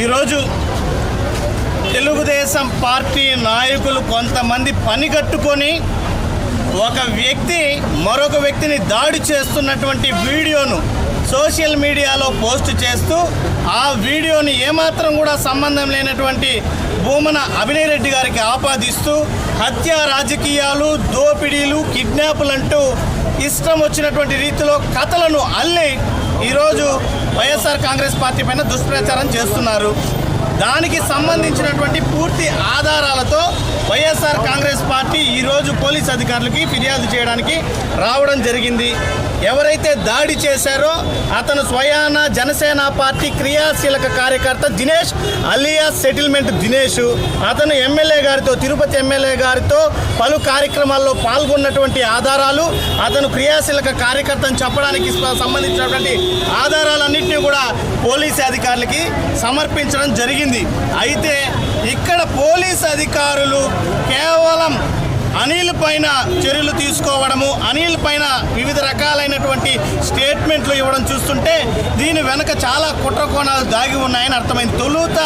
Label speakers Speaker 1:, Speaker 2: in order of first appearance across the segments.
Speaker 1: ఈరోజు తెలుగుదేశం పార్టీ నాయకులు కొంతమంది పని కట్టుకొని ఒక వ్యక్తి మరొక వ్యక్తిని దాడి చేస్తున్నటువంటి వీడియోను సోషల్ మీడియాలో పోస్ట్ చేస్తూ ఆ వీడియోని ఏమాత్రం కూడా సంబంధం లేనటువంటి భూమన అభినయ్ రెడ్డి గారికి ఆపాదిస్తూ హత్య రాజకీయాలు దోపిడీలు కిడ్నాపులు అంటూ ఇష్టం వచ్చినటువంటి రీతిలో కథలను అల్లి ఈరోజు వైఎస్ఆర్ కాంగ్రెస్ పార్టీ పైన దుష్ప్రచారం చేస్తున్నారు. దానికి సంబంధించినటువంటి పూర్తి ఆధారాలతో వైఎస్ఆర్ కాంగ్రెస్ పార్టీ ఈరోజు పోలీస్ అధికారులకి ఫిర్యాదు చేయడానికి రావడం జరిగింది. ఎవరైతే దాడి చేశారో అతను స్వయాన జనసేన పార్టీ క్రియాశీలక కార్యకర్త దినేష్ అలియా సెటిల్మెంట్ దినేష్. అతను ఎమ్మెల్యే గారితో తిరుపతి ఎమ్మెల్యే గారితో పలు కార్యక్రమాల్లో పాల్గొన్నటువంటి ఆధారాలు అతను క్రియాశీలక కార్యకర్త అని చెప్పడానికి సంబంధించినటువంటి ఆధారాలన్నింటినీ కూడా పోలీస్ అధికారులకి సమర్పించడం జరిగింది. అయితే ఇక్కడ పోలీస్ అధికారులు కేవలం అనిల్ పైన చర్యలు తీసుకోవడము అనిల్ పైన వివిధ రకాలైనటువంటి స్టేట్మెంట్లు ఇవ్వడం చూస్తుంటే దీని వెనక చాలా కుట్ర కోణాలు దాగి ఉన్నాయని అర్థమైంది. తొలుత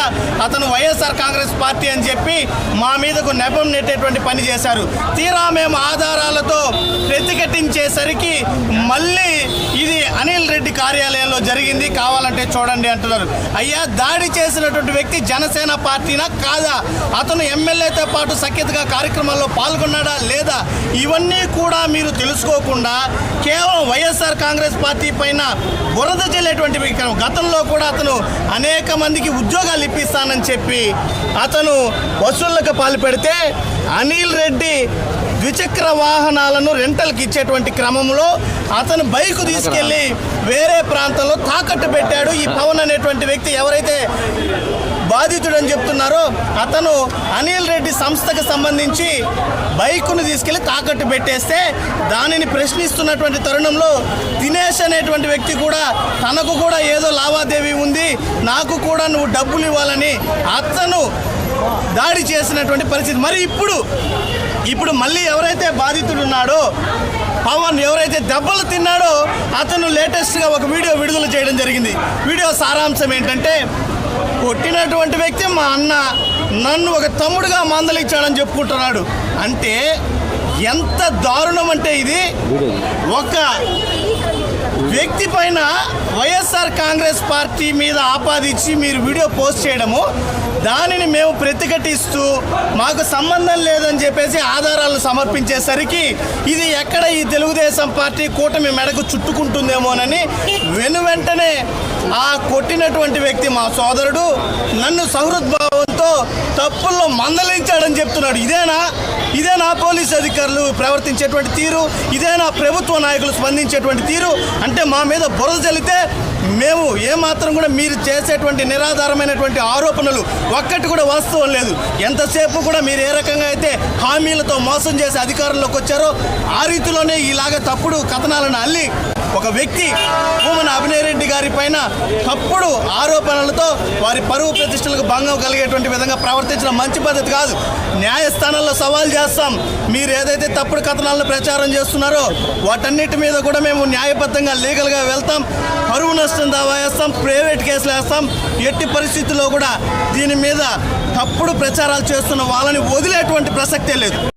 Speaker 1: అతను వైఎస్ఆర్ కాంగ్రెస్ పార్టీ అని చెప్పి మా మీదకు నెపం నెట్టేటువంటి పని చేశారు. తీరా మేము ఆధారాలతో ప్రతిఘటించేసరికి మళ్ళీ ఇది అనిల్ రెడ్డి కార్యాలయంలో జరిగింది కావాలంటే చూడండి అంటున్నారు. అయ్యా దాడి చేసినటువంటి వ్యక్తి జనసేన పార్టీనా కాదా? అతను ఎమ్మెల్యేతో పాటు సఖ్యతగా కార్యక్రమాల్లో పాల్గొన్నాడు? లేదా? ఇవన్నీ కూడా మీరు తెలుసుకోకుండా కేవలం వైఎస్ఆర్ కాంగ్రెస్ పార్టీ పైన బురద చెల్లేటువంటి గతంలో కూడా అతను అనేక మందికి ఉద్యోగాలు ఇప్పిస్తానని చెప్పి అతను వసూళ్ళకు పాల్పెడితే అనిల్ రెడ్డి ద్విచక్ర వాహనాలను రెంటల్కి ఇచ్చేటువంటి క్రమంలో అతను బైక్ తీసుకెళ్ళి వేరే ప్రాంతంలో తాకట్టు పెట్టాడు. ఈ పవన్ అనేటువంటి వ్యక్తి ఎవరైతే బాధితుడు అని చెప్తున్నారో అతను అనిల్ రెడ్డి సంస్థకు సంబంధించి బైకును తీసుకెళ్ళి తాకట్టు పెట్టేస్తే దానిని ప్రశ్నిస్తున్నటువంటి తరుణంలో దినేష్ అనేటువంటి వ్యక్తి కూడా తనకు కూడా ఏదో లావాదేవీ ఉంది నాకు కూడా నువ్వు డబ్బులు ఇవ్వాలని అతను దాడి చేసినటువంటి పరిస్థితి. మరి ఇప్పుడు ఇప్పుడు మళ్ళీ ఎవరైతే బాధితుడు ఉన్నాడో పవన్ ఎవరైతే దెబ్బలు తిన్నాడో అతను లేటెస్ట్గా ఒక వీడియో విడుదల చేయడం జరిగింది. వీడియో సారాంశం ఏంటంటే కొట్టినటువంటి వ్యక్తి మా అన్న నన్ను ఒక తమ్ముడుగా మందలిచ్చాడని చెప్పుకుంటున్నాడు. అంటే ఎంత దారుణం అంటే ఇది? ఒక వ్యక్తి పైన వైఎస్ఆర్ కాంగ్రెస్ పార్టీ మీద ఆపాదించి మీరు వీడియో పోస్ట్ చేయడము దానిని మేము ప్రతిఘటిస్తూ మాకు సంబంధం లేదని చెప్పేసి ఆధారాలు సమర్పించేసరికి ఇది ఎక్కడ ఈ తెలుగుదేశం పార్టీ కూటమి మెడకు చుట్టుకుంటుందేమోనని వెను వెంటనే ఆ కొట్టినటువంటి వ్యక్తి మా సోదరుడు నన్ను సహృద్భావంతో తప్పుల్లో మందలించాడని చెప్తున్నాడు. ఇదేనా? ఇదేనా పోలీస్ అధికారులు ప్రవర్తించేటువంటి తీరు? ఇదేనా ప్రభుత్వ నాయకులు స్పందించేటువంటి తీరు? అంటే మా మీద బురద చల్లితే మేము ఏమాత్రం కూడా మీరు చేసేటువంటి నిరాధారమైనటువంటి ఆరోపణలు ఒక్కటి కూడా వాస్తవం లేదు. ఎంతసేపు కూడా మీరు ఏ రకంగా అయితే హామీలతో మోసం చేసి అధికారంలోకి వచ్చారో ఆ రీతిలోనే ఇలాగ తప్పుడు కథనాలను అల్లి ఒక వ్యక్తి భూమన అభినయ్ రెడ్డి గారి పైన తప్పుడు ఆరోపణలతో వారి పరువు ప్రతిష్టలకు భంగం కలిగేటువంటి విధంగా ప్రవర్తించడం మంచి పద్ధతి కాదు. న్యాయస్థానాల్లో సవాల్ చేస్తాం. మీరు ఏదైతే తప్పుడు కథనాలను ప్రచారం చేస్తున్నారో వాటన్నిటి మీద కూడా మేము న్యాయబద్ధంగా లీగల్గా వెళ్తాం. పరువు నష్టం దావా వేస్తాం ప్రైవేట్ కేసులు వేస్తాం. ఎట్టి పరిస్థితుల్లో కూడా దీని మీద తప్పుడు ప్రచారాలు చేస్తున్న వాళ్ళని వదిలేటువంటి ప్రసక్తే లేదు.